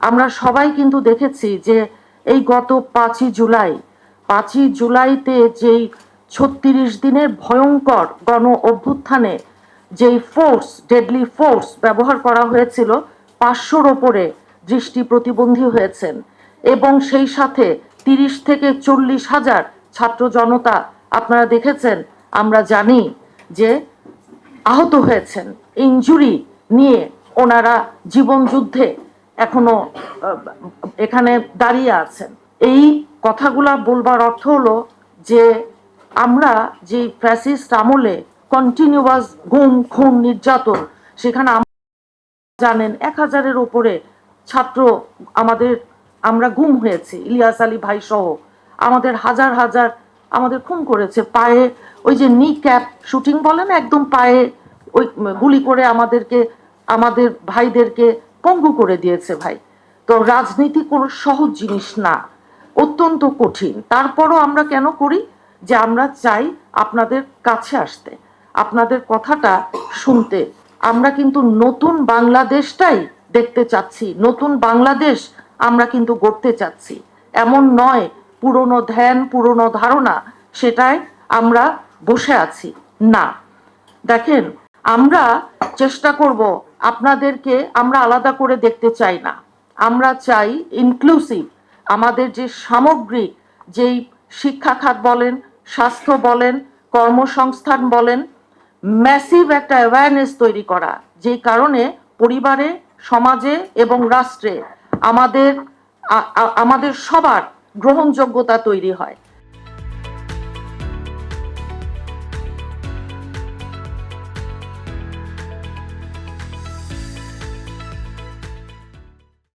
আমরা সবাই কিন্তু দেখেছি যে এই গত পাঁচই জুলাই, পাঁচই জুলাইতে যেই ছত্রিশ দিনের ভয়ঙ্কর গণ অভ্যুত্থানে যেই ফোর্স ডেডলি ফোর্স ব্যবহার করা হয়েছিল, পাঁচশোর ওপরে দৃষ্টি প্রতিবন্ধী হয়েছেন। এবং সেই সাথে তিরিশ থেকে চল্লিশ হাজার ছাত্র জনতা, আপনারা দেখেছেন, আমরা জানি যে আহত হয়েছেন। ইনজুরি নিয়ে ওনারা জীবন যুদ্ধে এখনও এখানে দাঁড়িয়ে আছেন। এই কথাগুলা বলবার অর্থ হলো যে আমরা যে ফ্যাসিস্ট আমলে কন্টিনিউয়াস গুম, খুন, নির্যাতন, সেখানে জানেন, এক হাজারের ওপরে ছাত্র আমাদের, আমরা গুম হয়েছি, ইলিয়াস আলী ভাই সহ। আমাদের হাজার হাজার আমাদের খুন করেছে, পায়ে ওই যে নি ক্যাপ শুটিং বলে না একদম পায়ে ওই গুলি করে আমাদেরকে, আমাদের ভাইদেরকে পঙ্গু করে দিয়েছে ভাই। তো রাজনীতি কোনো সহজ জিনিস না, অত্যন্ত কঠিন। তারপরও আমরা কেন করি? যে আমরা চাই আপনাদের কাছে আসতে। আপনাদের কথাটা শুনতে। আমরা কিন্তু নতুন বাংলাদেশটাই দেখতে চাচ্ছি। নতুন বাংলাদেশ আমরা কিন্তু গড়তে চাচ্ছি। এমন নয়, পুরনো ধ্যান, পুরনো ধারণা, সেটাই আমরা বসে আছি। না। দেখেন আমরা চেষ্টা করব আপনাদেরকে আমরা আলাদা করে দেখতে চাই না। আমরা চাই ইনক্লুসিভ আমাদের যে সামগ্রিক, যেই শিক্ষা খাত বলেন, স্বাস্থ্য বলেন, কর্মসংস্থান বলেন ম্যাসিভ একটা অ্যাওয়ারনেস তৈরি করা যেই কারণে পরিবারে, সমাজে এবং রাষ্ট্রে আমাদের আমাদের সবার গ্রহণযোগ্যতা তৈরি হয়।